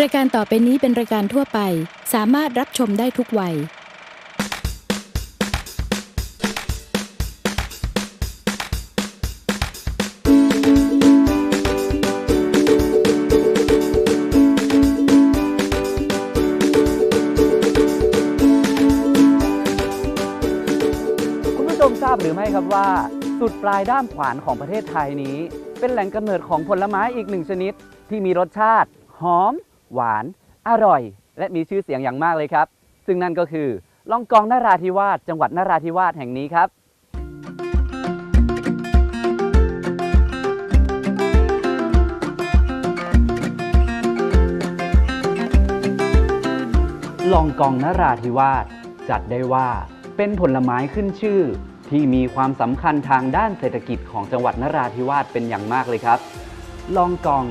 รายการต่อไปนี้เป็นรายการทั่วไป สามารถรับชมได้ทุกวัย คุณผู้ชมทราบหรือไม่ครับว่า สุดปลายด้ามขวานของประเทศไทยนี้ เป็นแหล่งกำเนิดของผลไม้อีกหนึ่งชนิด ที่มีรสชาติ หอม หวาน อร่อย และมีชื่อเสียงอย่างมากเลยครับ ซึ่งนั่นก็คือลองกองนราธิวาสจังหวัดนราธิวาสแห่งนี้ครับ ลองกองนราธิวาสจัดได้ว่าเป็นผลไม้ขึ้นชื่อ ที่มีความสำคัญทางด้านเศรษฐกิจของจังหวัดนราธิวาสเป็นอย่างมากเลยครับ ลองกอง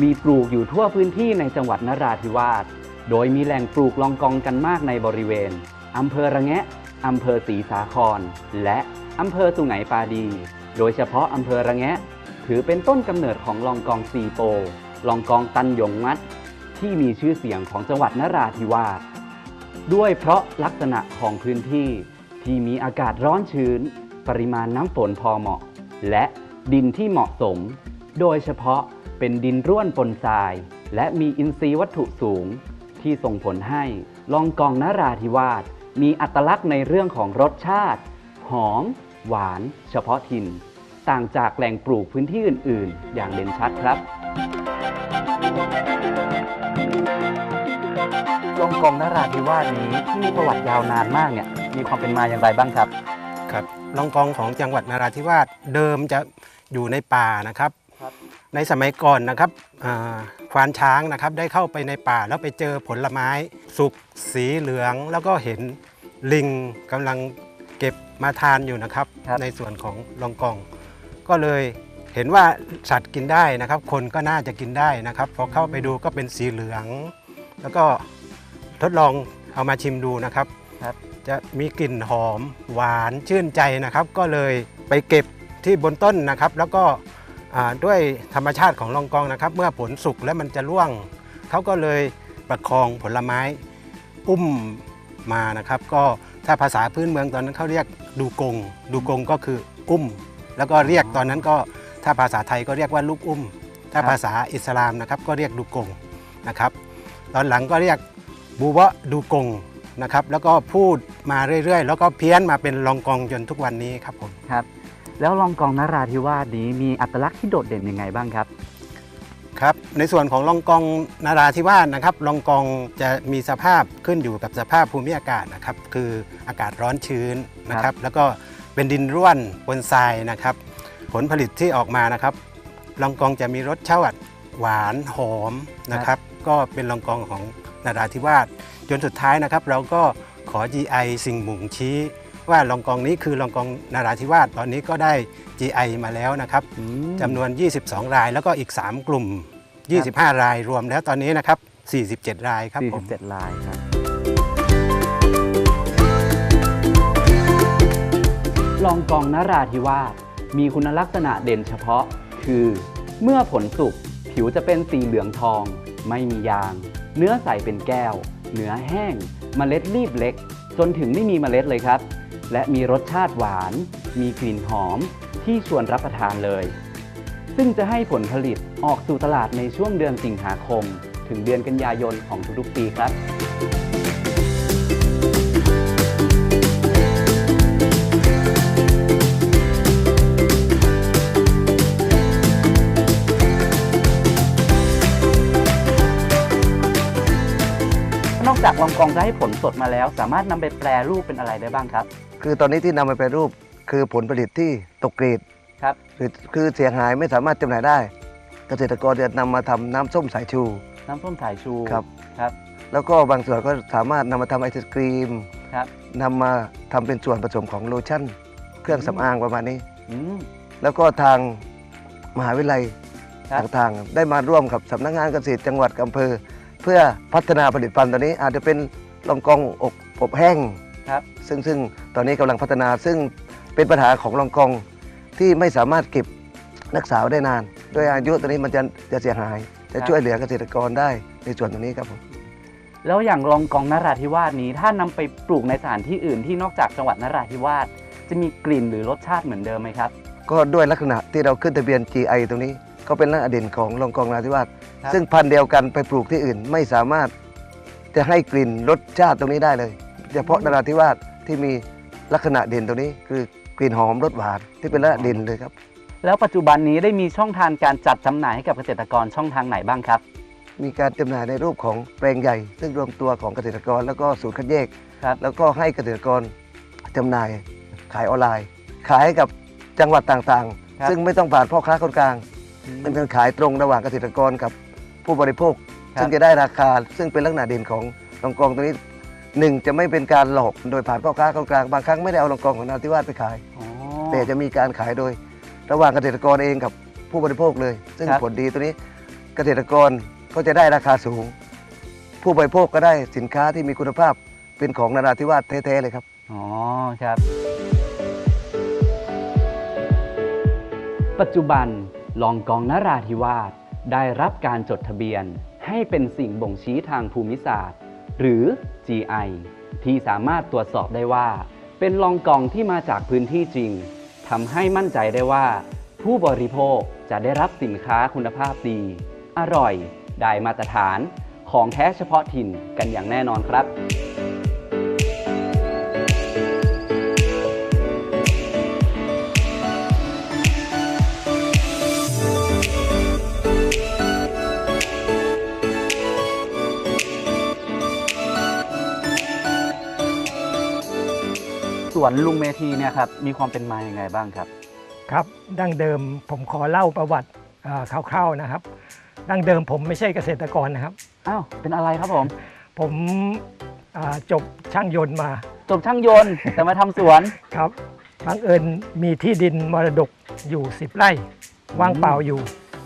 มีปลูกอยู่ทั่วพื้นที่ในจังหวัดนราธิวาส โดยมีแหล่งปลูกลองกองกันมากในบริเวณ อำเภอระแงะ อำเภอศรีสาคร และอำเภอสุไหงปาดี โดยเฉพาะอำเภอระแงะ ถือเป็นต้นกำเนิดของลองกองซีโป ลองกองตันหยงมัด ที่มีชื่อเสียงของจังหวัดนราธิวาส ด้วยเพราะลักษณะของพื้นที่ที่มีอากาศร้อนชื้น ปริมาณน้ำฝนพอเหมาะ และดินที่เหมาะสม โดยเฉพาะ เป็นดินร่วนปนทราย และมีอินทรีย์วัตถุสูง ที่ส่งผลให้ลองกองนราธิวาสมีอัตลักษณ์ในเรื่องของรสชาติ หอม หวาน เฉพาะถิ่น ต่างจากแหล่งปลูกพื้นที่อื่น ๆ อย่างเด่นชัดครับลองกองนราธิวาสนี้ที่มีประวัติยาวนานมากเนี่ยมีความเป็นมาอย่างไรบ้างครับ ครับลองกองของจังหวัดนราธิวาสเดิมจะอยู่ในป่านะครับครับ ในสมัยก่อนนะครับอ่าควานช้างนะครับได้เข้าไปในป่าแล้วไปเจอผลไม้สุกสีเหลืองแล้วก็เห็นลิงกำลังเก็บมาทานอยู่นะครับครับในส่วนของลองกอง ก็เลยเห็นว่าสัตว์กินได้นะครับ คนก็น่าจะกินได้นะครับพอเข้าไปดูก็เป็นสีเหลือง แล้วก็ทดลองเอามาชิมดูนะครับครับจะมีกลิ่นหอมหวานชื่นใจนะครับ ก็เลยไปเก็บที่บนต้นนะครับ แล้วก็อ่า ด้วยธรรมชาติของลองกองนะครับ เมื่อผลสุกแล้วมันจะร่วง เขาก็เลยประคองผลไม้อุ้มมานะครับ ก็ถ้าภาษาพื้นเมืองตอนนั้นเขาเรียกดูกง ดูกงก็คืออุ้ม แล้วก็เรียกตอนนั้นก็ถ้าภาษาไทยก็เรียกว่าลูกอุ้ม ถ้าครับภาษาอิสลามนะครับก็เรียกดูกงนะครับ ตอนหลังก็เรียกบูวะดูกงนะครับ แล้วก็พูดมาเรื่อยๆ แล้วก็เพี้ยนมาเป็นลองกองจนทุกวันนี้ครับผมครับ แล้วลองกองนราธิวาสนี้มีอัตลักษณ์ที่โดดเด่นยังไงบ้างครับ ครับในส่วนของลองกองนาราธิวาสนะครับลองกองจะมีสภาพขึ้นอยู่กับสภาพภูมิอากาศนะครับ คืออากาศร้อนชื้นนะครับ แล้วก็เป็นดินร่วนบนทรายนะครับ ผลผลิตที่ออกมานะครับลองกองจะมีรสชาติหวานหอมนะครับ ก็เป็นลองกองของนาราธิวาสจนสุดท้ายนะครับ เราก็ขอ GI สิ่งบ่งชี้ ว่าลองกองนี้คือลองกองนาราธิวาสตอนนี้ก็ได้ GI มาแล้วนะครับจำนวน 22 รายแล้วก็อีก 3 กลุ่ม 25 รายรวมแล้วตอนนี้นะครับ 47 รายครับผม47ลายครับลองกองนราธิวาสมีคุณลักษณะเด่นเฉพาะ คือ เมื่อผลสุกผิวจะเป็นสีเหลืองทอง ไม่มียาง เนื้อใสเป็นแก้ว เนื้อแห้งเมล็ดรีบเล็ก จนถึงไม่มีเมล็ดเลยครับ และมีรสชาติหวาน มีกลิ่นหอมที่ชวนรับประทานเลย ซึ่งจะให้ผลผลิตออกสู่ตลาดในช่วงเดือนสิงหาคม ถึงเดือนกันยายนของทุกๆปีครับ นอกจากลองกองจะให้ผลสดมาแล้ว สามารถนำไปแปรรูปเป็นอะไรได้บ้างครับ คือตอนนี้ที่นำมาแปรรูปคือผลผลิตที่ตกเกรดครับคือคือเสียหายไม่สามารถจำหน่ายได้ เกษตรกรจะนำมาทำน้ำส้มสายชู น้ำส้มสายชูครับ ครับ แล้วก็บางส่วนก็สามารถนำมาทำไอศกรีมครับ นำมาทำเป็นส่วนผสมของโลชั่น เครื่องสำอางประมาณนี้ อืม แล้วก็ทางมหาวิทยาลัยครับ ต่างๆ ได้มาร่วมกับสำนักงานเกษตรจังหวัดอำเภอ เพื่อพัฒนาผลิตภัณฑ์ตัวนี้อาจจะเป็นลองกองอกอบแห้ง ครับซึ่งซึ่งตอนนี้กำลังพัฒนาซึ่งเป็นปัญหาของลองกองที่ไม่สามารถเก็บรักษาไว้ได้นานโดยอายุตัวนี้มันจะจะเสียหาย จะครับช่วยเหลือเกษตรกรได้ในส่วนตรงนี้ครับผมแล้วอย่างลองกองนราธิวาสนี้ ถ้านำไปปลูกในสถานที่อื่นที่นอกจากจังหวัดนราธิวาสจะมีกลิ่นหรือรสชาติเหมือนเดิมไหมครับ ก็ด้วยลักษณะที่เราขึ้นทะเบียน GI ตรงนี้ ก็เป็นลักษณะเด่นของลองกองนราธิวาสครับซึ่งพันธุ์เดียวกันไปปลูกที่อื่นไม่สามารถจะให้กลิ่นรสชาติตรงนี้ได้เลย เฉพาะนราธิวาสที่มีลักษณะเด่นตรงนี้คือกลิ่นหอมรสหวานที่เป็นลักษณะเด่นเลยครับ แล้วปัจจุบันนี้ได้มีช่องทางการจัดจำหน่ายให้กับเกษตรกรช่องทางไหนบ้างครับ มีการจำหน่ายในรูปของแปลงใหญ่ ซึ่งรวมตัวของเกษตรกรแล้วก็ศูนย์คัดแยก ครับ แล้วก็ให้เกษตรกรจำหน่ายขายออนไลน์ ขายให้กับจังหวัดต่างครับ ๆ ซึ่งไม่ต้องผ่านพ่อค้าคนกลาง เป็นการขายตรงระหว่างเกษตรกรกับผู้บริโภค ครับ ซึ่งจะได้ราคาซึ่งเป็นลักษณะเด่นของลองกองตัวนี้ หนึ่งจะไม่เป็นการหลอกโดยผ่านพ่อค้าคนกลางบางครั้งไม่ได้เอาลองกองของนราธิวาสไปขาย อ๋อ แต่จะมีการขายโดย ระหว่างเกษตรกรเองกับผู้บริโภคเลย ซึ่งครับ ผลดีตัวนี้เกษตรกรก็จะได้ราคาสูง ผู้บริโภคก็ได้สินค้าที่มีคุณภาพเป็นของนราธิวาสแท้ๆเลยครับ อ๋อครับ ปัจจุบันลองกองนราธิวาสได้รับการจดทะเบียน ให้เป็นสิ่งบ่งชี้ทางภูมิศาสตร์ หรือ GI ที่สามารถตรวจสอบได้ว่า เป็นลองกองที่มาจากพื้นที่จริงทำให้มั่นใจได้ว่า ผู้บริโภคจะได้รับสินค้าคุณภาพดี อร่อย ได้มาตรฐาน ของแท้เฉพาะถิ่นกันอย่างแน่นอนครับ วนลุงเมธีเนี่ยครับมีความเป็นมาอย่างไงบ้างครับ ครับดั้งเดิมผมขอเล่าประวัติเอ่อคร่าวๆนะครับ ดั้งเดิมผมไม่ใช่เกษตรกรนะครับอ้าวเป็นอะไรครับผม ผมอ่าจบช่างยนต์มา จบช่างยนต์แต่มาทำสวนครับบังเอิญมีที่ดินมรดกอยู่10ไร่ว่างเปล่าอยู่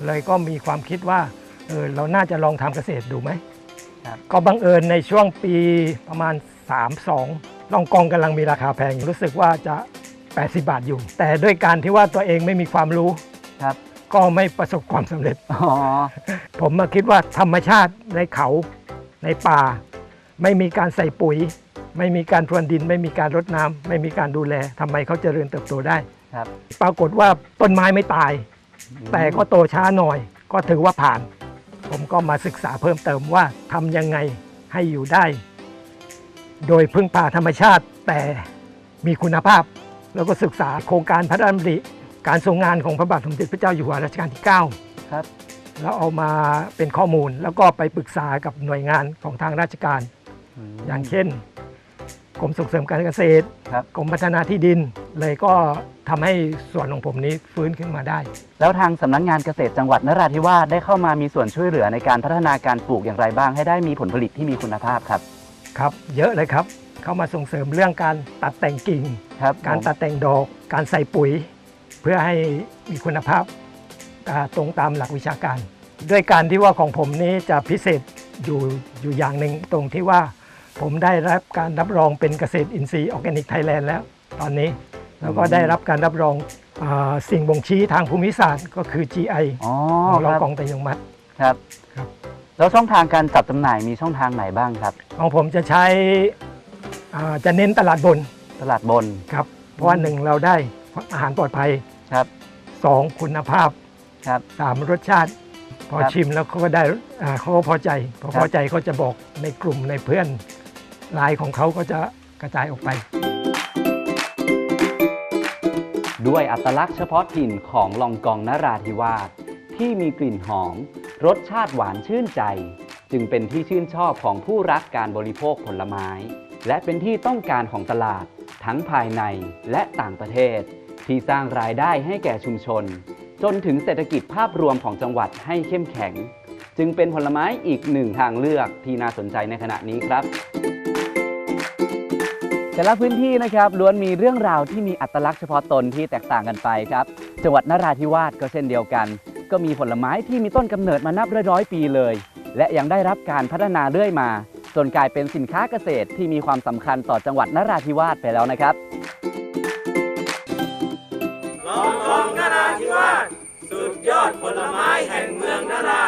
เลยก็มีความคิดว่าเออเราน่าจะลองทำเกษตรดูไหมครับก็บังเอิญในช่วงปีประมาณ 3-2 ลองกองกำลังมีราคาแพงรู้สึกว่าจะ 80 บาทอยู่ แต่ด้วยการที่ว่าตัวเองไม่มีความรู้ครับ ก็ไม่ประสบความสำเร็จอ๋อผมมาคิดว่าธรรมชาติในเขาในป่า ไม่มีการใส่ปุ๋ย ไม่มีการพรวนดิน ไม่มีการรดน้ำไม่มีการดูแลทำไมเขาเจริญเติบโตได้ครับ ปรากฏว่าต้นไม้ไม่ตาย แต่ก็โตช้าหน่อย ก็ถือว่าผ่าน ผมก็มาศึกษาเพิ่มเติมว่าทำยังไงให้อยู่ได้ โดยพึ่งพาธรรมชาติแต่มีคุณภาพ แล้วก็ศึกษาโครงการพระราชดำริการทรงงานของพระบาทสมเด็จพระเจ้าอยู่หัวรัชกาลที่ 9 ครับ แล้วเอามาเป็นข้อมูลแล้วก็ไปปรึกษากับหน่วยงานของทางราชการมอย่างเช่นกรมส่งเสริมการเกษตรครับกรมพัฒนาที่ดิน เลยก็ทำให้ส่วนของผมนี้ฟื้นขึ้นมาได้ แล้วทางสำนักงานเกษตรจังหวัดนราธิวาสได้เข้ามามีส่วนช่วยเหลือในการพัฒนาการปลูกอย่างไรบ้าง ให้ได้มีผลผลิตที่มีคุณภาพครับ ครับ เยอะเลยครับ เข้ามาส่งเสริมเรื่องการตัดแต่งกิ่ง ครับการผมตัดแต่งดอก การใส่ปุ๋ย เพื่อให้มีคุณภาพอ่าตรงตามหลักวิชาการ ด้วยการที่ว่าของผมนี้จะพิเศษอยู่อยู่อย่างหนึ่งตรงที่ว่า ผมได้รับการรับรองเป็นเกษตรอินทรีย์ออร์แกนิกไทยแลนด์แล้ว ตอนนี้แล้วก็ได้รับการรับรองอาสิ่งบ่งชี้ทางภูมิศาสตร์ก็คือ GI อ๋อของคเรารับกองตะยงมัด ครับ ครับ แล้วช่องทางการจัดจำหน่ายมีช่องทางไหนบ้างครับ ของผมจะใช้อ่าจะเน้นตลาดบนตลาดบนครับ เพราะว่าหนึ่งเราได้อาหารปลอดภัยครับ สองคุณภาพครับ สามรสชาติ พอครับชิมแล้วเขาก็ได้อ่าเขาก็พอใจ พอครับ พอใจเขาจะบอกในกลุ่มในเพื่อนไลายของเขาก็จะกระจายออกไป ด้วยอัตลักษณ์เฉพาะถิ่นของลองกองนราธิวาสที่มีกลิ่นหอม รสชาติหวานชื่นใจ จึงเป็นที่ชื่นชอบของผู้รักการบริโภคผลไม้ และเป็นที่ต้องการของตลาด ทั้งภายในและต่างประเทศ ที่สร้างรายได้ให้แก่ชุมชน จนถึงเศรษฐกิจภาพรวมของจังหวัดให้เข้มแข็ง จึงเป็นผลไม้อีกหนึ่งทางเลือกที่น่าสนใจในขณะนี้ครับแต่ละพื้นที่นะครับล้วนมีเรื่องราวที่มีอัตลักษณ์เฉพาะตนที่แตกต่างกันไปครับ จังหวัดนราธิวาสก็เช่นเดียวกัน ก็มีผลไม้ที่มีต้นกำเนิดมานับร้อยๆปีเลย และยังได้รับการพัฒนาเรื่อยมา จนกลายเป็นสินค้าเกษตรที่มีความสำคัญต่อจังหวัดนราธิวาสไปแล้วนะครับลองกองนราธิวาสสุดยอดผลไม้แห่งเมืองนรา